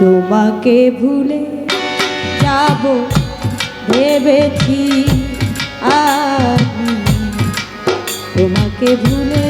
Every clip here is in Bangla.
তোমাকে ভুলে যাব ভেবেছি আর তোমাকে ভুলে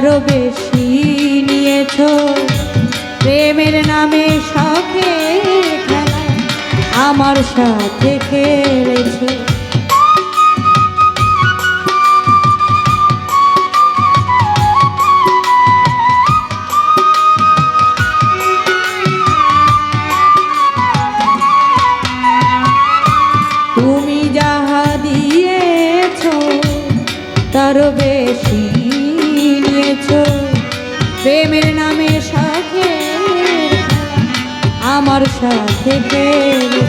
তারও বেশি নিয়েছ। প্রেমের নামে শখে আমার সাথে খেলেছ। তুমি যাহা দিয়েছ তারও বেশি প্রেমের নামে সাথে আমার সাথে খেলেছ।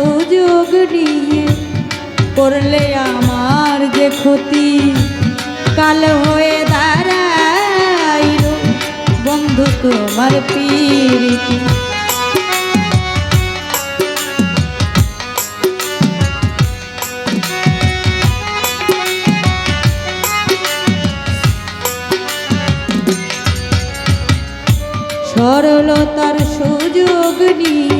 সুযোগ নিয়ে করলে আমার যে ক্ষতি। কাল হয়ে দাঁড়াইল বন্ধু তোমার পীড়িতি সরলতার সুযোগ নিয়ে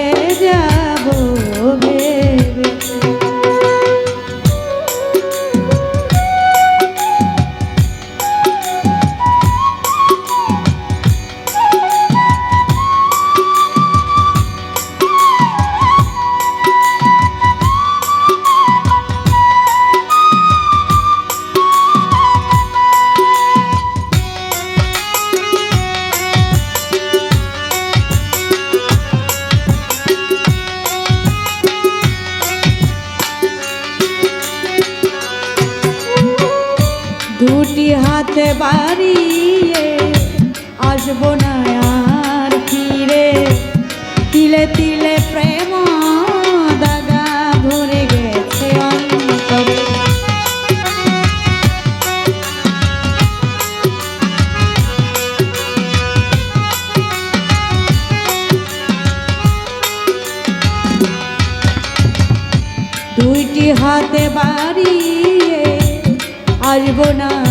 হাতে বাড়িয়ে আসব না আর ফিরে। তিলে তিলে প্রেম ভরে গেছে দুইটি হাতে বাড়িয়ে আসব না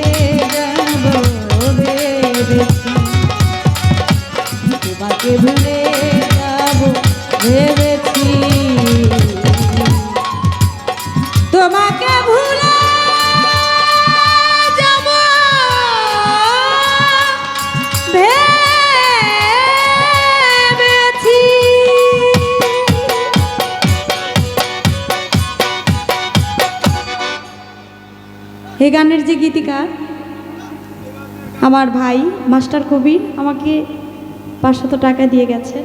এই গানের যে গীতিকার আমার ভাই মাস্টার কবির আমাকে পাঁচশত টাকা দিয়ে গেছেন